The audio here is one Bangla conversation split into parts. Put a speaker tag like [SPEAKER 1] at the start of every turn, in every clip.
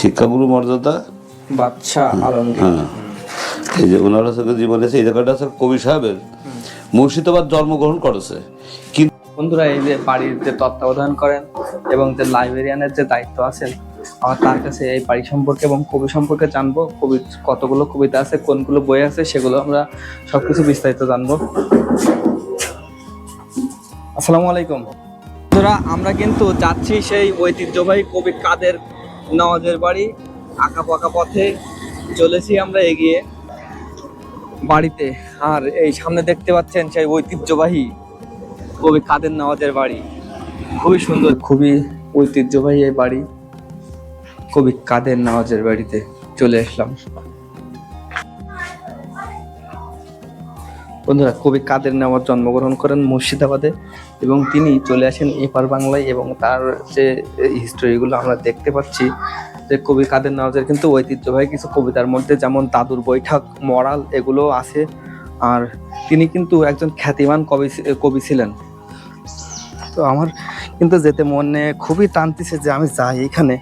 [SPEAKER 1] শিক্ষাগুরু মর্যাদা?
[SPEAKER 2] বাদশাহ আলমগীর।
[SPEAKER 1] হ্যাঁ এই যে ওনার হচ্ছে জীবনে এই জায়গাটা আছে কবি সাহেবের। মুর্শিদাবাদ জন্মগ্রহণ করেছে। কিন্তু
[SPEAKER 2] বন্ধুরা এই যে বাড়ির যে তত্ত্বাবধান করেন এবং যে লাইব্রেরিয়ানের যে দায়িত্ব আছেন আমার তার কাছে এই বাড়ি সম্পর্কে এবং কবি সম্পর্কে জানব। কবি কতগুলো কবিতা আছে কোনগুলো বই আছে সেগুলো আমরা সবকিছু বিস্তারিত জানব। আসসালামু আলাইকুম। বন্ধুরা আমরা কিন্তু যাচ্ছি সেই ঐতিহ্যবাহী কবি কাদের নওয়াজের বাড়ি, আঁকা পাকা পথে চলেছি আমরা এগিয়ে। বাড়িতে, আর এই সামনে দেখতে পাচ্ছেন সেই ঐতিহ্যবাহী কবি কাদের নওয়াজের বাড়ি। খুবই সুন্দর, খুবই ঐতিহ্যবাহী এই বাড়ি। কবি কাদের নওয়াজের বাড়িতে চলে আসলাম। বন্ধুরা, কবি কাদের নেওয়াজ জন্মগ্রহণ করেন? মুর্শিদাবাদে। এবং তিনি চলে আসেন এপার বাংলায় এবং তার যে হিস্টোরিগুলো আমরা দেখতে পাচ্ছি, যে কবি কাদের নেওয়াজের কিন্তু ঐতিহ্যবাহী কিছু কবিতার মধ্যে যেমন দাদুর বৈঠক, মরাল এগুলো আছে। আর তিনি কিন্তু একজন খ্যাতিমান কবি কবি ছিলেন। তো আমার কিন্তু যেতে মনে খুবই টানতেছে যে আমি যাই এখানে।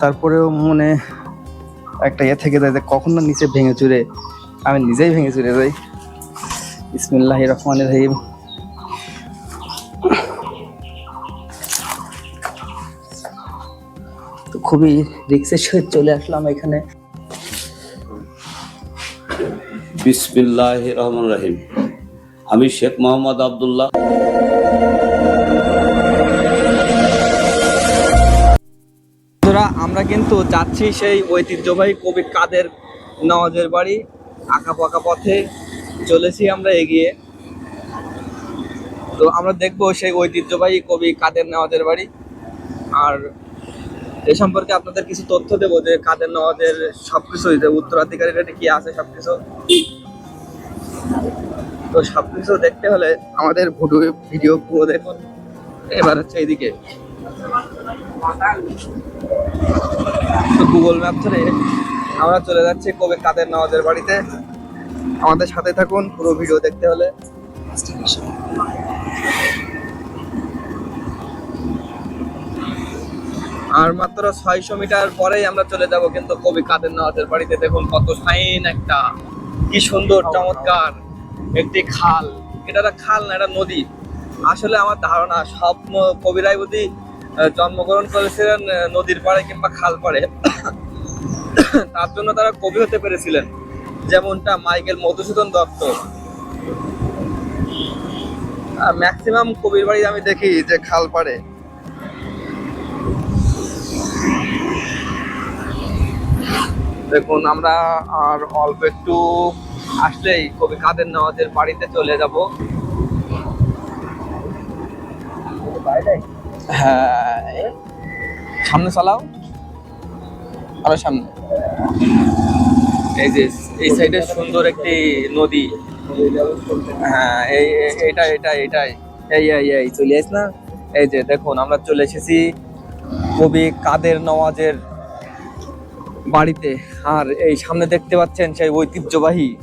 [SPEAKER 2] তারপরেও মনে একটা ইয়ে থেকে যায় যে কখন না নিচে ভেঙে চুরে, আমি নিজেই ভেঙে চুরে যাই। ইসমিল্লাহ রহমান রহিম। তো খুবই রিক্সের সহিত চলে আসলাম এখানে।
[SPEAKER 1] বিসমিল্লাহ রহমান রাহিম। আমি শেখ মোহাম্মদ আবদুল্লাহ।
[SPEAKER 2] আমরা কিন্তু যাচ্ছি সেই ঐতিহ্যবাহী কবি কাদের নওয়াজের বাড়ি আঁকা পাকা পথে। চলেছি আমরা এগিয়ে। তো আমরা দেখব সেই ঐতিহ্যবাহী কবি কাদের নওয়াজের বাড়ি। আর এ সম্পর্কে আপনাদের কিছু তথ্য দেবো যে কাদের নওয়াজের সবকিছু যে উত্তরাধিকারীর কি আছে সবকিছু। তো সবকিছু দেখতে হলে আমাদের ভিডিও ভিডিও পুরো দেখুন। এবার হচ্ছে এইদিকে। তো গুগল ম্যাপ ধরে আমরা চলে যাচ্ছি কবি কাদের নওয়াজের বাড়িতে। আমাদের সাথে থাকুন পুরো ভিডিও দেখতে হলে। আর মাত্র ছয়শো মিটার পরেই আমরা চলে যাব কিন্তু কবি কাদের নওয়াজের বাড়িতে। দেখুন কত ফাইন একটা কি সুন্দর চমৎকার। একটি খাল। এটা একটা খাল না এটা নদী। আসলে আমার ধারণা সব কবিরাই বুঝি জন্মগ্রহণ করেছিলেন নদীর পাড়ে কিংবা খাল পাড়ে। তার জন্য তারা কবি হতে পেরেছিলেন। যেমনটা মাইকেল মধুসূদন দত্ত। ম্যাক্সিমাম কবির বাড়ি আমি দেখি যে খাল পাড়ে। দেখুন, আমরা আর অল্প একটু আসলেই কবি কাদের নওয়াজের বাড়িতে চলে যাব। হ্যাঁ সামনে চালাও। আরও সামনে। এই যে, এই সাইডে সুন্দর একটি নদী। হ্যাঁ এই, এই- এটা এটাই এই চলে আস না। এই যে, দেখুন, আমরা চলে এসেছি কবি কাদের নওয়াজের বাড়িতে। আর এই সামনে দেখতে পাচ্ছেন সেই ঐতিহ্যবাহী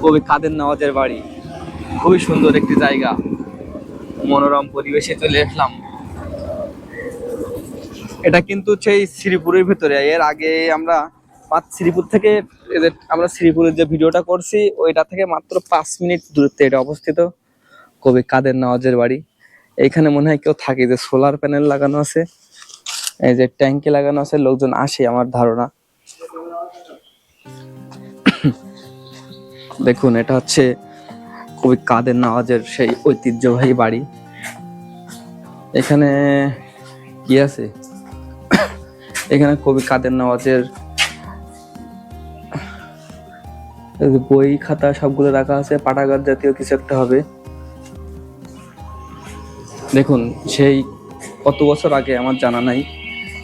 [SPEAKER 2] কবি কাদের নওয়াজের বাড়ি। খুবই সুন্দর একটি জায়গা। মনোরম পরিবেশে চলে আসলাম। এটা কিন্তু সেই শ্রীপুরের ভিতরে। এর আগে আমরা পাঁচ শ্রীপুর থেকে এদের আমরা শ্রীপুরের যে ভিডিওটা করছি, ওইটা থেকে মাত্র পাঁচ মিনিট দূরত্বে এটা অবস্থিত কবি কাদের নওয়াজের বাড়ি। এইখানে মনে হয় কেউ থাকে যে সোলার প্যানেল লাগানো আছে, এই যে ট্যাঙ্কি লাগানো আছে, লোকজন আসে আমার ধারণা। দেখুন, এটা হচ্ছে কবি কাদের নওয়াজের সেই ঐতিহ্যবাহী বাড়ি। এখানে কি আছে? এখানে কবি কাদের নওয়াজের বই খাতা সবগুলো রাখা আছে পাঠাগার জাতীয় কিছু একটা হবে। দেখুন, সেই কত বছর আগে আমার জানা নাই,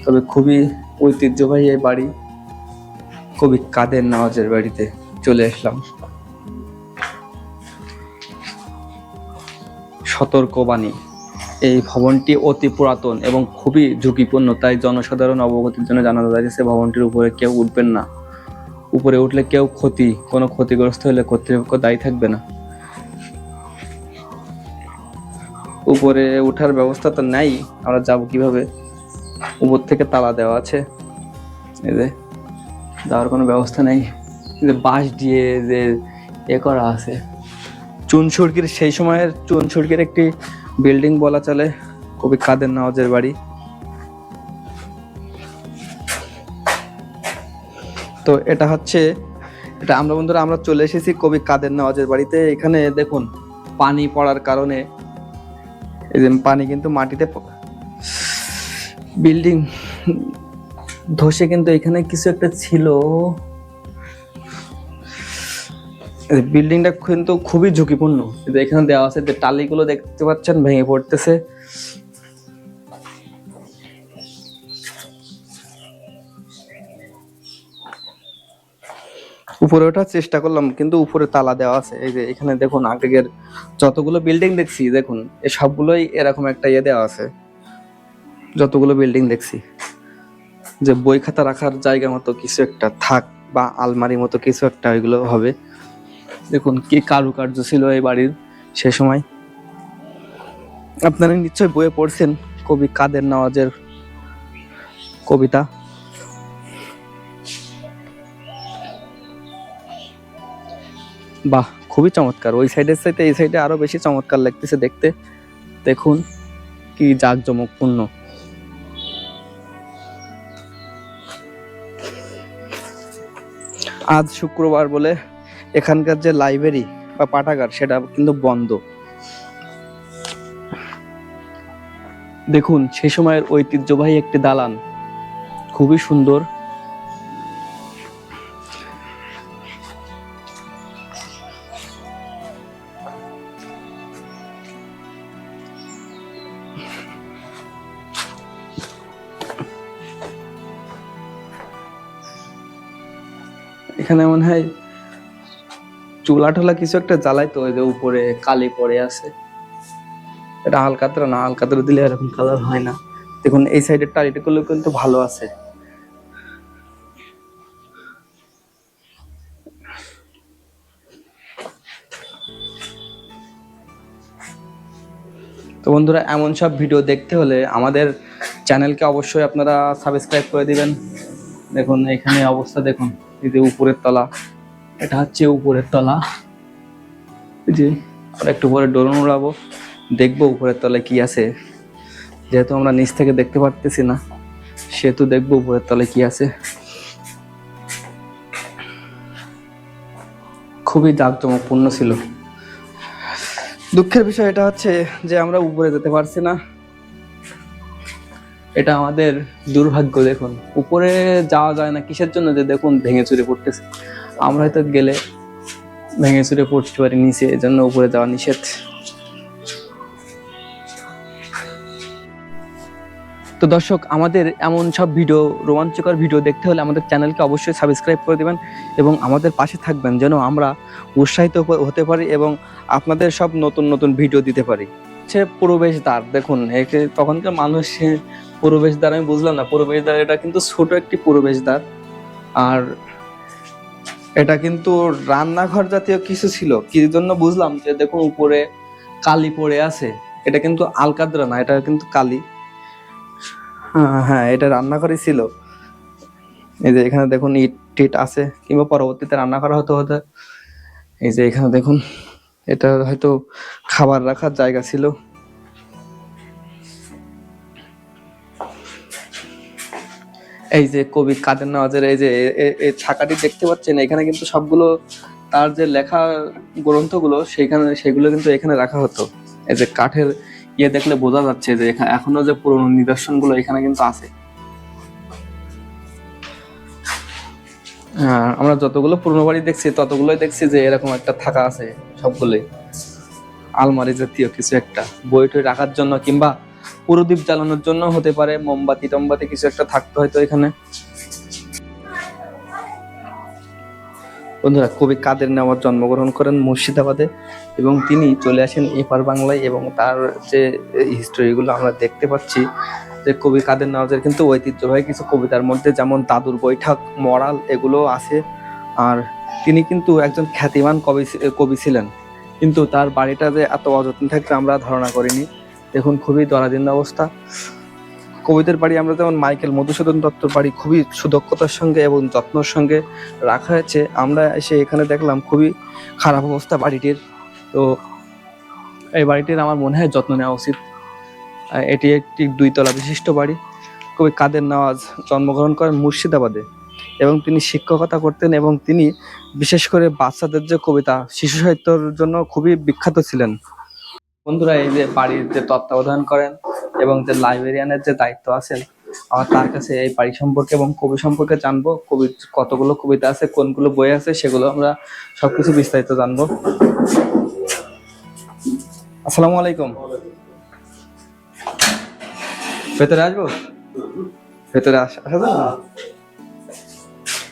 [SPEAKER 2] তবে খুবই ঐতিহ্যবাহী এই বাড়ি। কবি কাদের নওয়াজের বাড়িতে চলে আসলাম। সতর্কবাণী, এই ভবনটি অতি পুরাতন এবং খুবই ঝুঁকিপূর্ণ, তাই জনসাধারণ অবগতির জন্য জানানো যাচ্ছে ভবনটির উপরে কেউ উঠবেন না। উপরে উঠলে কেউ ক্ষতি, কোনো ক্ষতিগ্রস্ত হলে কর্তৃপক্ষ দায়ী থাকবে না। উপরে ওঠার ব্যবস্থা তো নাই, আমরা যাব কীভাবে? উপর থেকে তালা দেওয়া আছে। এই যে, যাওয়ার কোনো ব্যবস্থা নেই। যে বাঁশ দিয়ে যে এ করা আছে। চুনসুরকির সেই সময়ের চুনসুরকির একটি বিল্ডিং বলা চলে। কবি কাদের নওয়াজের বাড়ি। তো এটা হচ্ছে, এটা আমরা বন্ধুরা, আমরা চলে এসেছি কবি কাদের নওয়াজের বাড়িতে। এখানে দেখুন, পানি পড়ার কারণে, এই যে পানি কিন্তু মাটিতে বিল্ডিং ধসে কিন্তু এখানে কিছু একটা ছিল। বিল্ডিংটা কিন্তু খুবই ঝুঁকিপূর্ণ। এখানে দেওয়া আছে যে টালিগুলো দেখতে পাচ্ছেন, ভেঙে পড়তেছে। উপরে ওঠার চেষ্টা করলাম, কিন্তু উপরে তালা দেওয়া আছে। এই যে এখানে দেখুন, আগের যতগুলো বিল্ডিং দেখছি, দেখুন, এ সবগুলোই এরকম একটা ইয়ে দেওয়া আছে। যতগুলো বিল্ডিং দেখছি। যে বই খাতা রাখার জায়গা মতো কিছু একটা থাক বা আলমারি মতো কিছু একটা ওইগুলো হবে। দেখুন, কি কারুকার্য ছিল এই বাড়ির সে সময়। আপনারা নিশ্চয়ই বইয়ে পড়ছেন কবি কাদের নওয়াজের কবিতা। বাহ, খুবই চমৎকার। ওই সাইডের সাইডে এই সাইডে আরও বেশি চমৎকার লাগতেছে দেখতে। দেখুন, কি জাঁকজমকপূর্ণ। আজ শুক্রবার বলে এখানকার যে লাইব্রেরি বা পাঠাগার, সেটা কিন্তু বন্ধ। দেখুন, সে সময়ের ঐতিহ্যবাহী একটি দালান। খুবই সুন্দর। এখানে মনে হয় চুলা টুলা কিছু একটা জ্বালাই তো, ওই যে উপরে কালি পড়ে আছে। এটা হালকাতরা না, হালকাতরা দিলে এরকম কালার হয় না। দেখুন, এই সাইডের টালিটা কিন্তু ভালো আছে। তো বন্ধুরা, এমন সব ভিডিও দেখতে হলে আমাদের চ্যানেলকে অবশ্যই আপনারা সাবস্ক্রাইব করে দিবেন। দেখুন, এখানে অবস্থা দেখুন। এই যে উপরের তলা, এটা হচ্ছে উপরের তলা। এই যে আমরা একটু পরে ড্রোন উড়াবো দেখব উপরের তলায় কি আছে। যেহেতু আমরা নিচ থেকে দেখতে পারতেছি না, সেহেতু দেখব উপরের তলায় কি আছে। খুবই জাঁকজমকপূর্ণ ছিল। দুঃখের বিষয় এটা হচ্ছে যে আমরা উপরে যেতে পারছি না। এটা আমাদের দুর্ভাগ্য, দেখুন। উপরে যাওয়া যায় না, কিসের জন্য যে দেখুন ভেঙে চুরে পড়তেছে? আমরা হয়তো গেলে ভেঙে চুরে পড়তে পারি নিচে, এজন্য উপরে যাওয়া নিষেধ। তো দর্শক, আমাদের এমন সব ভিডিও, রোমাঞ্চকর ভিডিও দেখতে হলে আমাদের চ্যানেলকে অবশ্যই সাবস্ক্রাইব করে দেবেন এবং আমাদের পাশে থাকবেন যেন আমরা উৎসাহিত হতে পারি এবং আপনাদের সব নতুন নতুন ভিডিও দিতে পারি। হচ্ছে প্রবেশদ্বার, দেখুন তখনকার মানুষ প্রবেশদ্বার আমি বুঝলাম না প্রবেশদ্বার এটা কিন্তু ছোট একটি প্রবেশদ্বার আর এটা কিন্তু রান্নাঘর জাতীয় কিছু ছিল, কি জন্য বুঝলাম যে দেখুন উপরে কালি পড়ে আছে, এটা কিন্তু আলকাদ্রা না, এটা কিন্তু কালি। হ্যাঁ এটা রান্নাঘরই ছিল। এই যে এখানে দেখুন ইট টিট আছে, কিংবা পরবর্তীতে রান্না করা হতে হতে এই যে এখানে দেখুন, এটা হয়তো খাবার রাখার জায়গা ছিল। এই যে কবি কাদের নওয়াজের এই যে এই ছাকাটি দেখতে পাচ্ছেন, এখানে কিন্তু সবগুলো তার যে লেখা গ্রন্থগুলো সেখানে সেগুলো কিন্তু এখানে রাখা হতো। এই যে কাঠের ইয়ে দেখলে বোঝা যাচ্ছে যে এখা- এখনও যে পুরনো নিদর্শনগুলো এখানে কিন্তু আছে। আমরা যতগুলো পুরনো বাড়ি দেখছি, ততগুলোই দেখছি যে এরকম একটা থাকা আছে সবগুলোই। আলমারি জাতীয় কিছু একটা বই টই রাখার জন্য কিংবা পুরোদীপ জ্বালানোর জন্য হতে পারে মোমবাতি, টমবাতি, কিছু একটা থাকতে হয়তো এখানে। বন্ধুরা, কবি কাদের নেওয়ার জন্মগ্রহণ করেন? মুর্শিদাবাদে। এবং তিনি চলে আসেন এপার বাংলায় এবং তার যে হিস্টোরিগুলো আমরা দেখতে পাচ্ছি যে কবি কাদের নেওয়াজের কিন্তু ঐতিহ্যবাহী কিছু কবিতার মধ্যে যেমন দাদুর বৈঠক, মরাল, এগুলো আছে। আর তিনি কিন্তু একজন খ্যাতিমান কবি কবি ছিলেন। কিন্তু তার বাড়িটা যে এত অযত্ন থাকতে আমরা ধারণা করিনি। দেখুন, খুবই দরাদীর্ণ অবস্থা। কবিদের বাড়ি আমরা যেমন মাইকেল মধুসূদন দত্তর বাড়ি খুবই সুদক্ষতার সঙ্গে এবং যত্নর সঙ্গে রাখা হয়েছে, আমরা এসে এখানে দেখলাম খুবই খারাপ অবস্থা বাড়িটির। তো এই বাড়িটির আমার মনে হয় যত্ন নেওয়া উচিত। এটি একটি দুইতলা বিশিষ্ট বাড়ি। কবি কাদের নওয়াজ জন্মগ্রহণ করেন মুর্শিদাবাদে এবং তিনি শিক্ষকতা করতেন এবং তিনি বিশেষ করে বাচ্চাদের যে কবিতা, শিশু সাহিত্যর জন্য খুবই বিখ্যাত ছিলেন। বন্ধুরা, এই যে বাড়ির যে তত্ত্বাবধান করেন এবং যে লাইব্রেরিয়ানের যে দায়িত্ব আছেন, আমার তার কাছে এই বাড়ি সম্পর্কে এবং কবি সম্পর্কে জানব। কবির কতগুলো কবিতা আছে, কোনগুলো বই আছে, সেগুলো আমরা সবকিছু বিস্তারিত জানব। আসসালামু আলাইকুম। ভেতরে আসব? ভেতরে আসা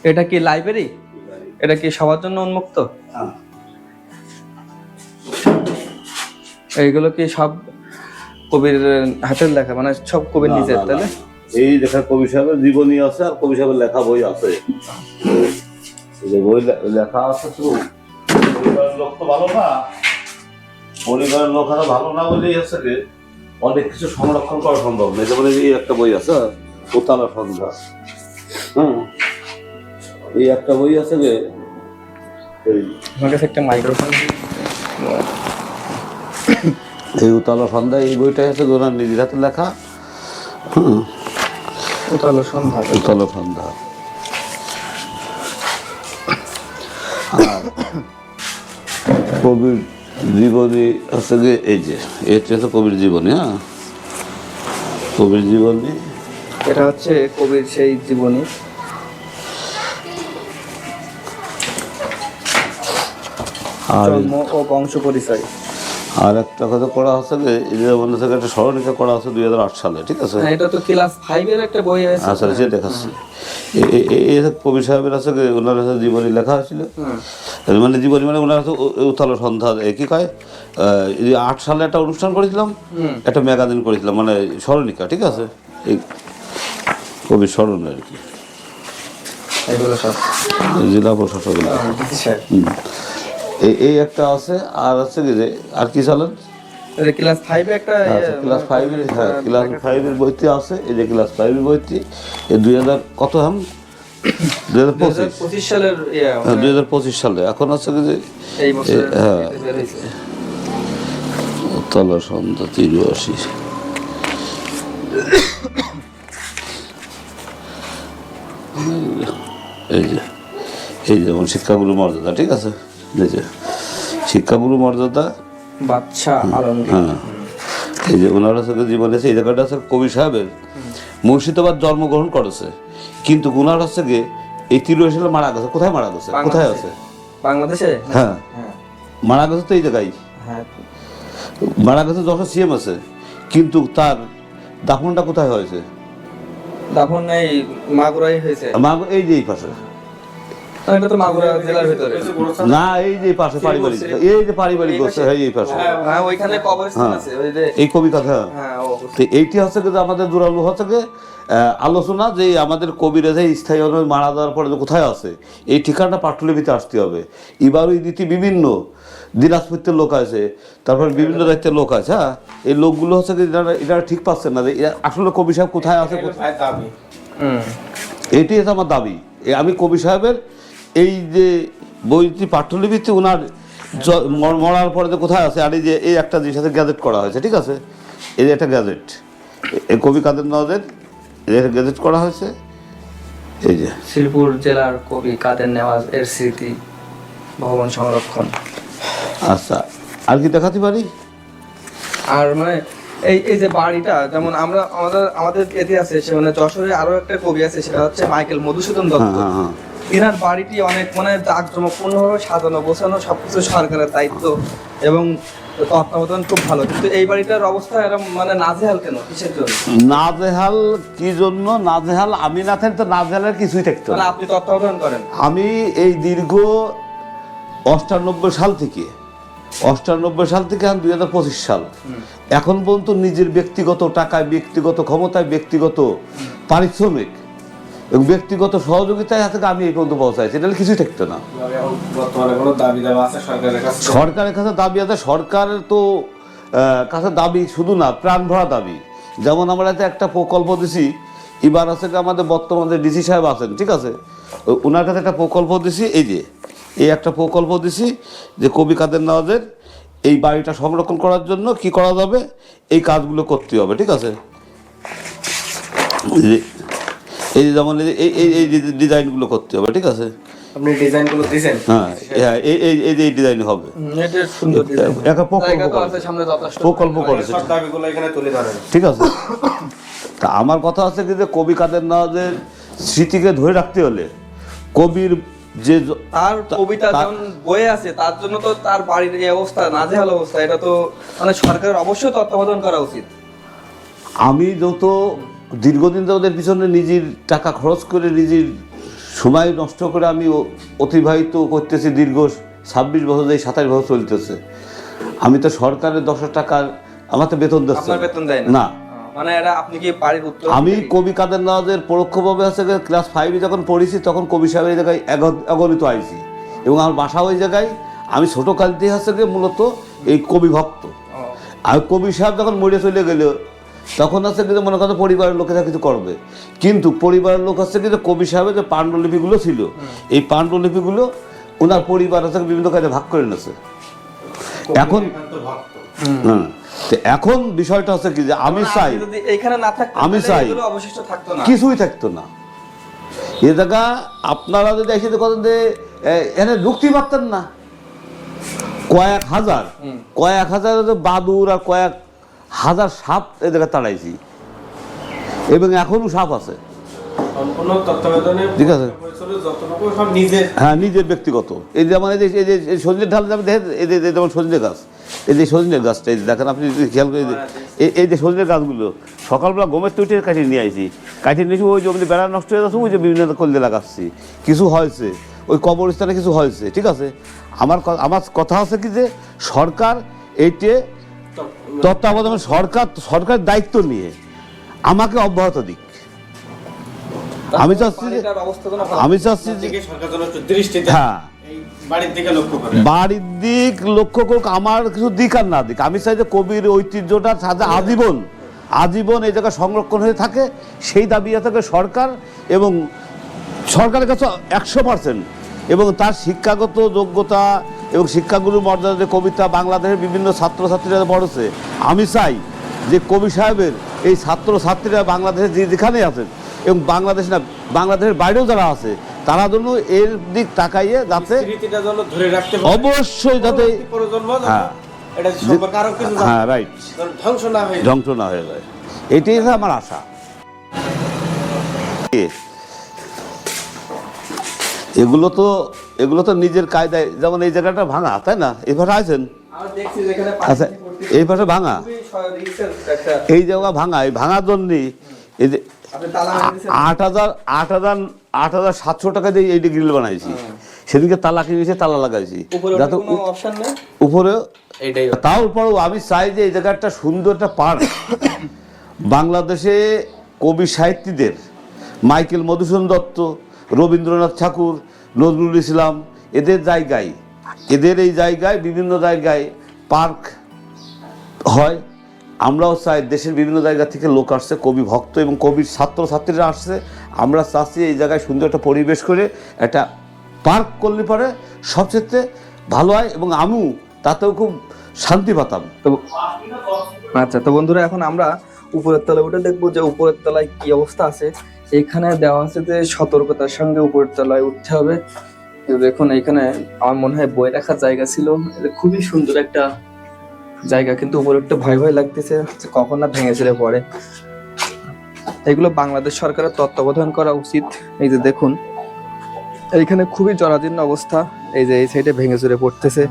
[SPEAKER 2] এটা কি লাইব্রেরি এটা কি সবার জন্য উন্মুক্ত? এইগুলো কি সব কবির হাতের লেখা? মানে সব কবির নিজের।
[SPEAKER 1] না? এই দেখা কবি সাহেবের জীবনী আছে আর কবি সাহেবের লেখা বই আছে। যে বই লেখা আছে তো। পরিবারের লোক তো ভালো না। পরিবারের লোক আরও ভালো না বলেই আছে যে অনেক কিছু সংরক্ষণ করা সম্ভব নয় যেমন এই একটা বই আছে উতালা সন্ধ্যা। হ্যাঁ এই একটা বই আছে যে
[SPEAKER 2] আমার কাছে একটা মাইক্রোফোন।
[SPEAKER 1] এই উতালা সন্ধ্যা এই বইটা হচ্ছে ওনার নিজের হাতে লেখা। হুম।
[SPEAKER 2] উতালো সন্ধ্যা।
[SPEAKER 1] উতলা সন্ধ্যা। আর কবির জীবনী হচ্ছে গিয়ে এই যে এটা হচ্ছে কবির জীবনী হ্যাঁ? কবির জীবনী।
[SPEAKER 2] এটা হচ্ছে কবির সেই জীবনী।
[SPEAKER 1] আর
[SPEAKER 2] ও বংশ পরিচয়।
[SPEAKER 1] আর একটা কথা করা হচ্ছে যে এই যে থেকে একটা স্মরণিকা করা হচ্ছে দুই হাজার আট সালে ঠিক আছে?
[SPEAKER 2] হ্যাঁ, এটা তো ক্লাস ফাইভের একটা বই আছে
[SPEAKER 1] আচ্ছা সে দেখাচ্ছি। এই কবির সাহেবের আছে ওনার কাছে জীবনী লেখা হয়েছিল। মানে জীবনী মানে ওনার কাছে উত্তাল সন্ধ্যা কি কয় এই আট সালে একটা অনুষ্ঠান করেছিলাম একটা ম্যাগাজিন করেছিলাম মানে স্মরণিকা ঠিক আছে? এই কবির স্মরণ আর কি। জেলা প্রশাসক। এই একটা আছে আর আছে কি যে আর কি চালেন
[SPEAKER 2] ক্লাস ফাইভে একটা
[SPEAKER 1] ক্লাস ফাইভের হ্যাঁ ক্লাস ফাইভের বইটি আছে এই যে ক্লাস ফাইভের বইটি এই দুই হাজার কত হাম? দুই হাজার পঁচিশ।
[SPEAKER 2] সালের ইয়ে,
[SPEAKER 1] হ্যাঁ দুই হাজার পঁচিশ সালে। এখন আছে কি যে হ্যাঁ। তলা সন্ধ্যা এই যে এই যেমন শিক্ষাগুরু মর্যাদা ঠিক আছে? শিক্ষাগুরু মর্যাদা।
[SPEAKER 2] আলমগীর।
[SPEAKER 1] হ্যাঁ। এই যে ওনার হচ্ছে জীবনে এই জায়গাটা আছে কবি সাহেবের। মুর্শিদাবাদ জন্মগ্রহণ করেছে। কিন্তু ওনার হচ্ছে গিয়ে এই তিরুয়াশি সালে মারা গেছে। কোথায় মারা গেছে? কোথায় আছে?
[SPEAKER 2] বাংলাদেশে?
[SPEAKER 1] হ্যাঁ।
[SPEAKER 2] হ্যাঁ।
[SPEAKER 1] মারা গেছে তো এই জায়গায়।
[SPEAKER 2] হ্যাঁ।
[SPEAKER 1] মারা গেছে যখন সিএম আছে। কিন্তু তার দাফনটা কোথায় হয়েছে?
[SPEAKER 2] দাফন এই মাগুরাই হয়েছে।
[SPEAKER 1] মা এই যে এই পাশে।
[SPEAKER 2] এটা তো মাগুরা জেলার ভিতরে।
[SPEAKER 1] না এই যে পাশে পারিবারিক এই যে পারিবারিক হ্যাঁ এই পাশে।
[SPEAKER 2] হ্যাঁ ওইখানে কবরস্থান আছে ওই যে
[SPEAKER 1] এই কবি কথা।
[SPEAKER 2] হ্যাঁ ও
[SPEAKER 1] তো এইটি হচ্ছে কিন্তু আমাদের দুরালু হচ্ছে আলোচনা যে আমাদের কবিরা যে স্থায়ী মারা যাওয়ার পরে কোথায় আছে এই ঠিকানা পাটুলিপিতে আসতে হবে। এবার ওই নীতি বিভিন্ন দিনাজপুরের লোক আছে তারপর বিভিন্ন দায়িত্বের লোক আছে হ্যাঁ? এই লোকগুলো হচ্ছে এনারা এনারা ঠিক পাচ্ছেন না যে আসলে কবি সাহেব কোথায় আছে কোথায়
[SPEAKER 2] হুম।
[SPEAKER 1] এটি হচ্ছে আমার দাবি। এ আমি কবি সাহেবের এই যে বইটি পাঠ্যলিপিতে ওনার মরার পরে যে কোথায় আছে আর এই যে এই একটা জিনিস সাথে গ্যাজেট করা হয়েছে ঠিক আছে? এই যে একটা গ্যাজেট। এই কবি কাদের নওয়াজের একটা গ্যাজেট করা হয়েছে। এই যে।
[SPEAKER 2] শ্রীপুর জেলার কবি কাদের নেওয়াজ এর স্মৃতি ভবন সংরক্ষণ।
[SPEAKER 1] আচ্ছা আর কি দেখাতে পারি?
[SPEAKER 2] আর মানে এই এই যে বাড়িটা যেমন আমরা আমাদের আমাদের এতে আছে সে মানে যশোরে আরও একটা কবি আছে সেটা হচ্ছে মাইকেল মধুসূদন
[SPEAKER 1] হ্যাঁ
[SPEAKER 2] দত্ত
[SPEAKER 1] হ্যাঁ হ্যাঁ।
[SPEAKER 2] এনার বাড়িটি অনেক মানে জাঁকজমকপূর্ণ সাজানো গোছানো সবকিছু সরকারের দায়িত্ব এবং তত্ত্বাবধান খুব ভালো। কিন্তু এই বাড়িটার অবস্থা এরকম মানে নাজেহাল কেন? কিসের জন্য?
[SPEAKER 1] নাজেহাল কি জন্য? নাজেহাল আমি না থাকলে তো নাজেহালের কিছুই থাকতো না।
[SPEAKER 2] মানে আপনি তত্ত্বাবধান করেন?
[SPEAKER 1] আমি এই দীর্ঘ অষ্টানব্বই সাল থেকে অষ্টানব্বই সাল থেকে দুই হাজার পঁচিশ সাল। এখন পর্যন্ত নিজের ব্যক্তিগত টাকায় ব্যক্তিগত ক্ষমতায় ব্যক্তিগত পারিশ্রমিক এবং ব্যক্তিগত সহযোগিতায় হাতে আমি এই পর্যন্ত পৌঁছাইছি। এটা কিছুই থাকতো না।
[SPEAKER 3] সরকারের কাছে?
[SPEAKER 1] দাবি আছে সরকারের তো কাছে দাবি শুধু না প্রাণ ভরা দাবি। যেমন আমরা একটা প্রকল্প দিছি এবার আছে আমাদের বর্তমানে ডিসি সাহেব আছেন ঠিক আছে? ওনার কাছে একটা প্রকল্প দিছি এই যে এই একটা প্রকল্প দিছি যে কবি কাদের নওয়াজের এই বাড়িটা সংরক্ষণ করার জন্য কি করা যাবে এই কাজগুলো করতে হবে ঠিক আছে? এই যে- যেমন এই যে- এই ডিজাইনগুলো করতে হবে ঠিক আছে?
[SPEAKER 3] আপনি ডিজাইনগুলো দিয়েছেন
[SPEAKER 1] হ্যাঁ হ্যাঁ এই এই এই যে এই ডিজাইন হবে।
[SPEAKER 2] এটা সুন্দর।
[SPEAKER 1] একটা প্রকল্প।
[SPEAKER 2] আছে সামনে যথেষ্ট।
[SPEAKER 1] প্রকল্প করেছে
[SPEAKER 3] সব দাবিগুলো এখানে তুলে ধরেন।
[SPEAKER 1] ঠিক আছে? তা আমার কথা আছে কি যে কবি কাদের নওয়াজের স্মৃতিকে ধরে রাখতে হলে কবির যে
[SPEAKER 2] তার কবিতা যেমন বয়ে আছে তার জন্য তো তার বাড়ির এই অবস্থা নাজেহাল অবস্থা এটা তো মানে সরকারের অবশ্যই তত্ত্বাবধান করা উচিত।
[SPEAKER 1] আমি যত দীর্ঘদিন ধরে ওদের পিছনে নিজের টাকা খরচ করে নিজের সময় নষ্ট করে আমি অতিবাহিত করতেছি দীর্ঘ ছাব্বিশ বছর এই সাতাশ বছর চলতেছে। আমি তো সরকারের দশ টাকা আমার তো বেতন দিচ্ছে
[SPEAKER 2] বেতন দেয় না? মানে এটা আপনি কি বাড়ির উত্তর
[SPEAKER 1] আমি কবি কাদের নওয়াজের পরোক্ষভাবে আছে ক্লাস ফাইভে যখন পড়েছি তখন কবি সাহেবের এই জায়গায় অগণিত আইছি। এবং আমার বাসা ওই জায়গায় আমি ছোটো কাল থেকে হচ্ছে মূলত এই কবি ভক্ত। আর কবি সাহেব যখন মরে চলে গেল তখন আছে কিন্তু মনে করো পরিবারের লোকেরা কিছু করবে। কিন্তু পরিবারের লোক হচ্ছে কিন্তু কবি সাহেবের যে পাণ্ডুলিপিগুলো ছিল এই পাণ্ডুলিপিগুলো ওনার পরিবার আছে বিভিন্ন কাজে ভাগ করে নিয়েছে। এখন হ্যাঁ এখন বিষয়টা হচ্ছে কি যে আমি চাই আমি চাই।
[SPEAKER 2] এগুলো অবশিষ্ট থাকতো না।
[SPEAKER 1] কিছুই থাকতো না। এ জায়গা আপনারা যদি এসে কথা যে এ, এখানে ঢুকতে পারতেন না। কয়েক হাজার কয়েক হাজার বাদুর আর কয়েক হাজার সাপ এ জায়গায় তাড়াইছি। এবং এখনও সাপ আছে। ঠিক আছে। হ্যাঁ নিজের ব্যক্তিগত। এই যেমন এই যে এই যে এই ঢাল যেমন দেখেন এই যে যেমন সজনে গাছ এই যে সজনের গাছটা এই যে দেখেন আপনি যদি খেয়াল করে এই যে সজনের গাছগুলো সকালবেলা গমের তুইটে কাটিয়ে নিয়ে আইছি। কাটিয়ে নিয়েছি ওই জমিতে বেড়া নষ্ট হয়ে যাচ্ছে ওই যে বিভিন্ন কলদে লাগাচ্ছি। কিছু হয়েছে ওই কবরস্থানে কিছু হয়েছে ঠিক আছে? আমার আমার কথা আছে কি যে সরকার এইটে তত্ত্বাবধানে সরকার সরকার দায়িত্ব নিয়ে আমাকে অব্যাহত দিক। আমি চাচ্ছি। আমি চাচ্ছি হ্যাঁ।
[SPEAKER 3] বাড়ির দিকে লক্ষ্য করে।
[SPEAKER 1] বাড়ির দিক লক্ষ্য করুক আমার কিছু দিক আর না দিক। আমি চাই যে কবির ঐতিহ্যটা সাথে আজীবন আজীবন এই জায়গায় সংরক্ষণ হয়ে থাকে। সেই দাবি থাকে সরকার এবং সরকারের কাছে একশো পার্সেন্ট এবং তার শিক্ষাগত যোগ্যতা এবং শিক্ষাগুরুর মর্যাদা যে কবিতা বাংলাদেশের বিভিন্ন ছাত্রছাত্রীরা পড়েছে আমি চাই যে কবি সাহেবের এই ছাত্র ছাত্রীরা বাংলাদেশে যে যেখানে আছেন এবং বাংলাদেশ না বাংলাদেশের বাইরেও যারা আছে তারা যেন এর দিক তাকাইয়ে যাতে অবশ্যই যাতে হ্যাঁ। রাইট
[SPEAKER 3] ধ্বংস না হয়ে যায়।
[SPEAKER 1] ধ্বংস না হয়ে যায়। এটাই আমার আশা। এগুলো তো এগুলো তো নিজের কায়দায় যেমন এই জায়গাটা ভাঙা তাই না? এই আছেন? আচ্ছা এই পাশে ভাঙা। এই জায়গা ভাঙা এই ভাঙার জন্যই এই যে। আট হাজার আট হাজার আট হাজার সাতশো টাকা দিয়ে এইটা গ্রিল বানাইছি। সেদিনকে তালা কিনেছি তালা লাগাইছি। যাতে উপরে তারপরেও আমি চাই যে এই জায়গাটা সুন্দর একটা পার্ক। বাংলাদেশে কবি সাহিত্যিকদের মাইকেল মধুসূদন দত্ত রবীন্দ্রনাথ ঠাকুর, নজরুল ইসলাম, এদের জায়গায়, এদের এই জায়গায় বিভিন্ন জায়গায় পার্ক হয়। আমরাও চাই দেশের বিভিন্ন জায়গা থেকে লোক আসছে, কবি ভক্ত এবং কবির ছাত্র ছাত্রীরা আসছে। আমরা চাচ্ছি এই জায়গায় সুন্দর একটা পরিবেশ করে একটা পার্ক করলে পরে সবচেয়ে ভালো হয় এবং আমিও তাতেও খুব শান্তি পাতাম।
[SPEAKER 2] তো আচ্ছা তো বন্ধুরা, এখন আমরা উপরের তলায় উঠে দেখব যে উপরের তলায় কি অবস্থা আছে। এখানে দেওয়া আছে যে সতর্কতার সঙ্গে উপরের তলায় উঠতে হবে। দেখুন, এখানে আমার মনে হয় বই রাখার জায়গা ছিল। খুবই সুন্দর একটা জায়গা, কিন্তু উপরে একটু ভয় ভয় লাগতেছে কখন না ভেঙে ছেড়ে পড়ে। এগুলো বাংলাদেশ সরকারের তত্ত্বাবধান করা উচিত। এই যে দেখুন, এইখানে খুবই জরাজীর্ণ অবস্থা। এই যে এই সাইডে ভেঙে চুরে পড়তেছে।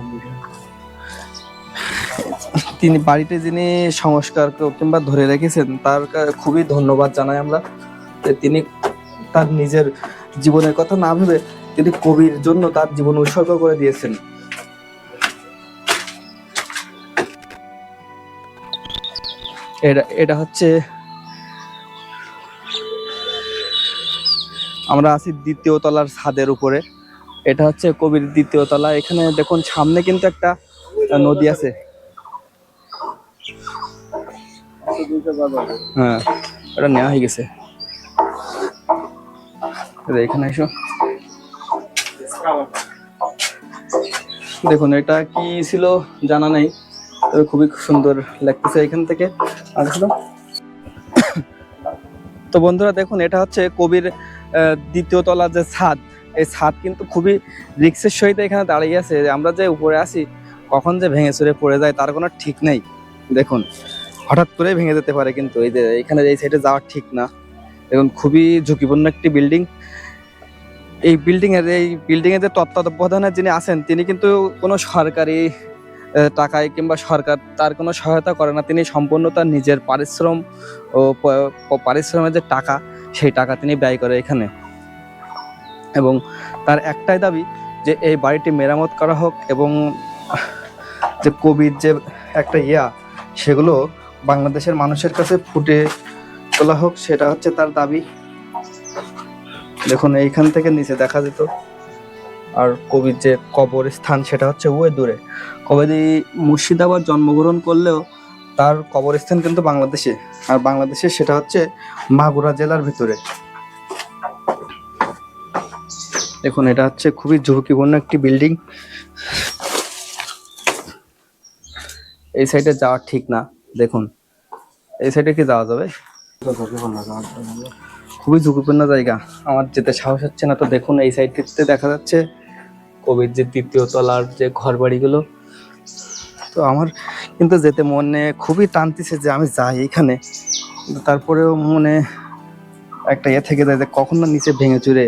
[SPEAKER 2] তিনি বাড়িতে যিনি সংস্কার কিংবা ধরে রেখেছেন, তার খুবই ধন্যবাদ জানাই আমরা। তিনি তার নিজের জীবনের কথা না ভেবে তিনি কবির জন্য তার জীবন উৎসর্গ করে দিয়েছেন। এটা এটা হচ্ছে আমরা আছি দ্বিতীয় তলার ছাদের উপরে। এটা হচ্ছে কবির দ্বিতীয় তলা। এখানে দেখুন, সামনে কিন্তু একটা নদী আছে। হ্যাঁ এটা নেওয়া হয়ে গেছে। এখানে এসো। দেখুন, এটা কি ছিল জানা নেই, তবে খুবই সুন্দর লাগতেছে এখান থেকে। আসলো তো বন্ধুরা দেখুন, এটা হচ্ছে কবির দ্বিতীয় তলার যে ছাদ, এই ছাদ কিন্তু খুবই রিক্সের সহিত এখানে দাঁড়িয়ে আছে। আমরা যে উপরে আছি, কখন যে ভেঙে চুরে পড়ে যায়, তার কোনো ঠিক নেই। দেখুন, হঠাৎ করে ভেঙে যেতে পারে কিন্তু, এই যে এখানে এই সাইডে যাওয়ার ঠিক না। দেখুন খুবই ঝুঁকিপূর্ণ একটি বিল্ডিং এই বিল্ডিং এর, এই বিল্ডিং এর যে তত্ত্বাবধানে যিনি আছেন, তিনি কিন্তু কোনো সরকারি টাকায় কিংবা সরকার তার কোনো সহায়তা করে না। তিনি সম্পূর্ণ তার নিজের পারিশ্রম ও পারিশ্রমের যে টাকা, সেই টাকা তিনি ব্যয় করে এখানে। এবং তার একটাই দাবি যে এই বাড়িটি মেরামত করা হোক এবং যে কোভিড যে একটা ইয়া, সেগুলো বাংলাদেশের মানুষের কাছে ফুটে তোলা হোক, সেটা হচ্ছে তার দাবি। দেখুন, এইখান থেকে নিচে দেখা যেত। আর কবির যে কবরস্থান, সেটা হচ্ছে ওই দূরে। কবির মুর্শিদাবাদ জন্মগ্রহণ করলেও তার কবরস্থান কিন্তু বাংলাদেশে। আর বাংলাদেশে সেটা হচ্ছে মাগুরা জেলার ভিতরে। দেখুন, এটা হচ্ছে খুবই ঝুঁকিপূর্ণ একটি বিল্ডিং। এই সাইডে যাওয়া ঠিক না। দেখুন, এই সাইডে কি যাওয়া যাবে? খুবই ঝুঁকিপূর্ণ জায়গা। আমার যেতে সাহস হচ্ছে না, তো দেখুন এই সাইডটিতে দেখা যাচ্ছে কবির যে দ্বিতীয় তলার যে ঘর বাড়িগুলো তো আমার কিন্তু যেতে মনে খুবই টানতেছে যে আমি যাই এখানে। তারপরেও মনে একটা ইয়ে থেকে যায় যে কখন না নিচে ভেঙে চুরে।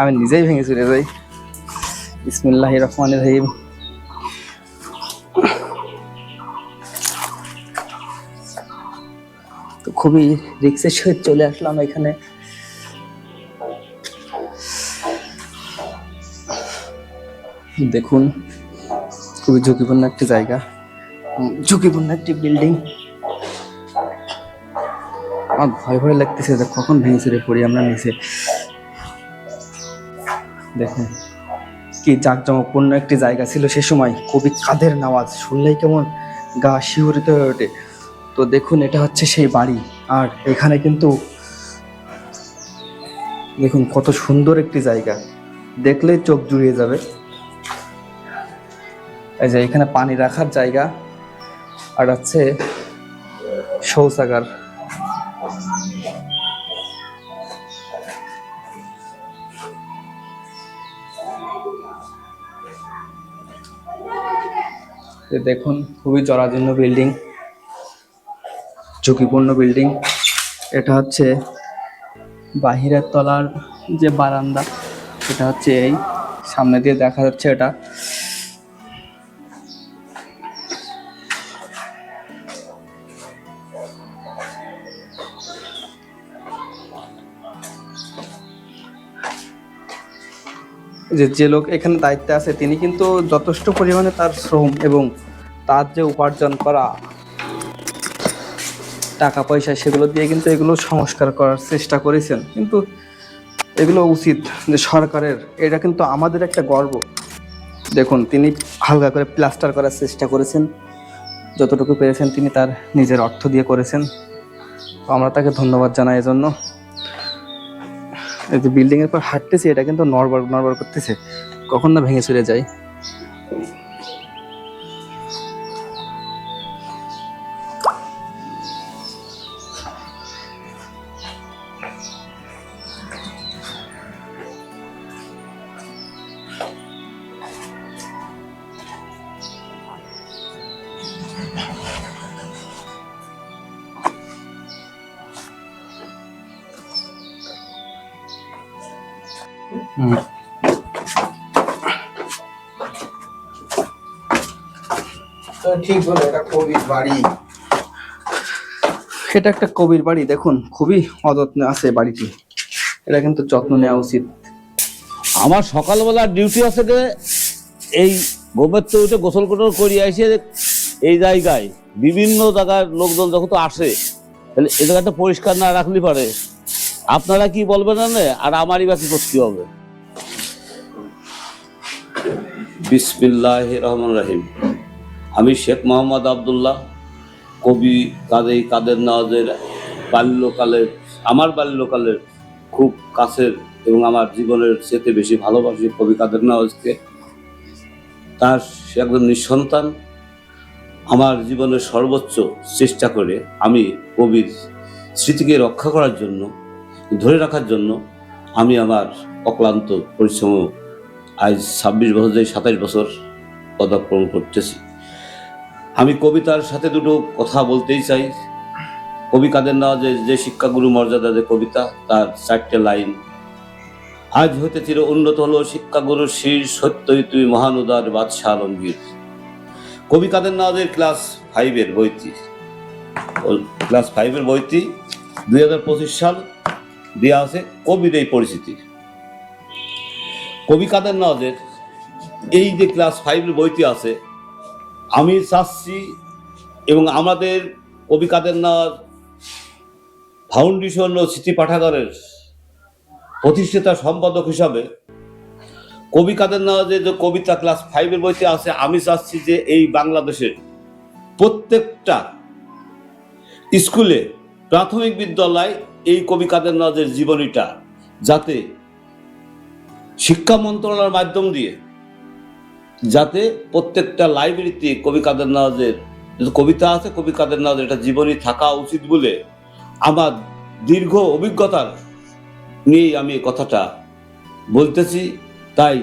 [SPEAKER 2] আমি নিজেই ভেঙে চুরে যাই। বিসমিল্লাহ রহমান রহিম। খুবই রিক্সের সহিত চলে আসলাম এখানে। দেখুন, খুবই ঝুঁকিপূর্ণ একটি জায়গা ঝুঁকিপূর্ণ একটি বিল্ডিং আমার ভয় ভয় লাগতেছে যে কখন ভেঙে পড়ি আমরা নিচে। দেখুন, কি জাঁকজমকপূর্ণ একটি জায়গা ছিল সে সময়। কবি কাদের নামাজ শুনলেই কেমন গা শিহরিত হয়ে ওঠে। তো দেখুন, এটা হচ্ছে সেই বাড়ি। আর এখানে কিন্তু দেখুন, কত সুন্দর একটি জায়গা। দেখলেই চোখ জুড়িয়ে যাবে। এই যে এখানে পানি রাখার জায়গা। আর হচ্ছে শৌচাগার। দেখুন, খুবই জরাজীর্ণ বিল্ডিং। ঝুঁকিপূর্ণ বিল্ডিং এটা হচ্ছে বাহিরের তলার যে বারান্দা, এটা হচ্ছে এই। সামনে দিয়ে দেখা যাচ্ছে এটা। যে যে লোক এখানে দায়িত্বে আছে, তিনি কিন্তু যথেষ্ট পরিমাণে তার শ্রম এবং তার যে উপার্জন করা টাকা, পয়সা সেগুলো দিয়ে কিন্তু এগুলো সংস্কার করার চেষ্টা করেছেন। কিন্তু এগুলো উচিত যে সরকারের, এটা কিন্তু আমাদের একটা গর্ব। দেখুন, তিনি হালকা করে প্লাস্টার করার চেষ্টা করেছেন। যতটুকু পেরেছেন তিনি তার নিজের অর্থ দিয়ে করেছেন। তো আমরা তাকে ধন্যবাদ জানাই এজন্য। এই যে বিল্ডিংয়ের পর হাঁটতেছি, এটা কিন্তু নড়বড় নড়বড় করতেছে। কখন না ভেঙে চলে যায়।
[SPEAKER 3] ঠিক বলে এটা কবির বাড়ি।
[SPEAKER 2] এটা একটা কবির বাড়ি দেখুন খুবই অযত্নে আছে বাড়িটি। এটা কিন্তু যত্ন নেওয়া উচিত।
[SPEAKER 1] আমার সকালবেলা ডিউটি আছে যে এই গোবের তো উঠে গোসল কোটল করি এসে এই জায়গায় বিভিন্ন জায়গার লোকজন যখন তো আসে তাহলে এই জায়গাটা পরিষ্কার না রাখলে পারে। আপনারা কি বলবেন না আর আমারই বা কি করতে হবে? বিসমিল্লাহ রহমান রাহিম। আমি শেখ মোহাম্মদ আবদুল্লাহ, কবি কাদের কাদের নওয়াজের বাল্যকালের, আমার বাল্যকালের খুব কাছের এবং আমার জীবনের চেতে বেশি ভালোবাসি কবি কাদের নওয়াজকে। তার সে একজন নিঃসন্তান। আমার জীবনের সর্বোচ্চ চেষ্টা করে আমি কবির স্মৃতিকে রক্ষা করার জন্য, ধরে রাখার জন্য আমি আমার অক্লান্ত পরিশ্রম আজ ছাব্বিশ বছর থেকে সাতাইশ বছর পদার্পণ করতেছি। আমি কবিতার সাথে দুটো কথা বলতেই চাই। কবি কাদের নওয়াজের যে শিক্ষাগুরু মর্যাদা যে কবিতা, তার চারটে লাইন। আজ হইতে চির উন্নত হলো শিক্ষাগুরু শীর, সত্যই তুই মহান উদার বাদশাহ আলমগীর। কবি কাদের নওয়াজের ক্লাস ফাইভের বইটি। ক্লাস ফাইভের বইটি দুই হাজার পঁচিশ সাল দেওয়া আছে কবির এই পরিচিতি কবি কাদের নওয়াজের এই যে ক্লাস ফাইভের বইটি আছে, আমি চাচ্ছি এবং আমাদের কবি কাদের নওয়াজ ফাউন্ডেশন ও স্মৃতি পাঠাগারের প্রতিষ্ঠাতা সম্পাদক হিসাবে কবি কাদের নওয়াজের যে কবিতা ক্লাস ফাইভের বইতে আছে, আমি চাচ্ছি যে এই বাংলাদেশের প্রত্যেকটা স্কুলে প্রাথমিক বিদ্যালয় এই কবি কাদের নওয়াজের জীবনীটা, যাতে শিক্ষা মন্ত্রণালয়ের মাধ্যম দিয়ে যাতে প্রত্যেকটা লাইব্রেরিতে কবি কাদের নওয়াজের কবিতা আছে, কবি কাদের নওয়াজের একটা জীবনী থাকা উচিত বলে আমার দীর্ঘ অভিজ্ঞতার নিয়েই আমি কথাটা বলতেছি। তাই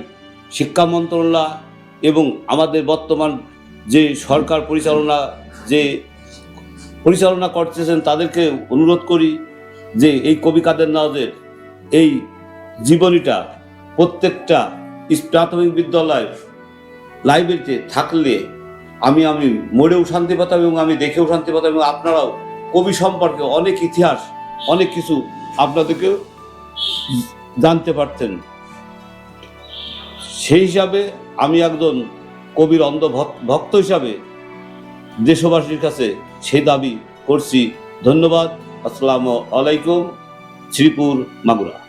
[SPEAKER 1] শিক্ষা মন্ত্রণালয় এবং আমাদের বর্তমান যে সরকার পরিচালনা, যে পরিচালনা করতেছেন, তাদেরকে অনুরোধ করি যে এই কবি কাদের নওয়াজের এই জীবনীটা প্রত্যেকটা প্রাথমিক বিদ্যালয় লাইব্রেরিতে থাকলে আমি আমি মরেও শান্তি পেতাম এবং আমি দেখেও শান্তি পেতাম এবং আপনারাও কবি সম্পর্কে অনেক ইতিহাস, অনেক কিছু আপনাদেরকেও জানতে পারতেন। সেই হিসাবে আমি একজন কবির অন্ধ ভক- ভক্ত হিসাবে দেশবাসীর কাছে সেই দাবি করছি। ধন্যবাদ। আসসালামু আলাইকুম, শ্রীপুর, মাগুরা।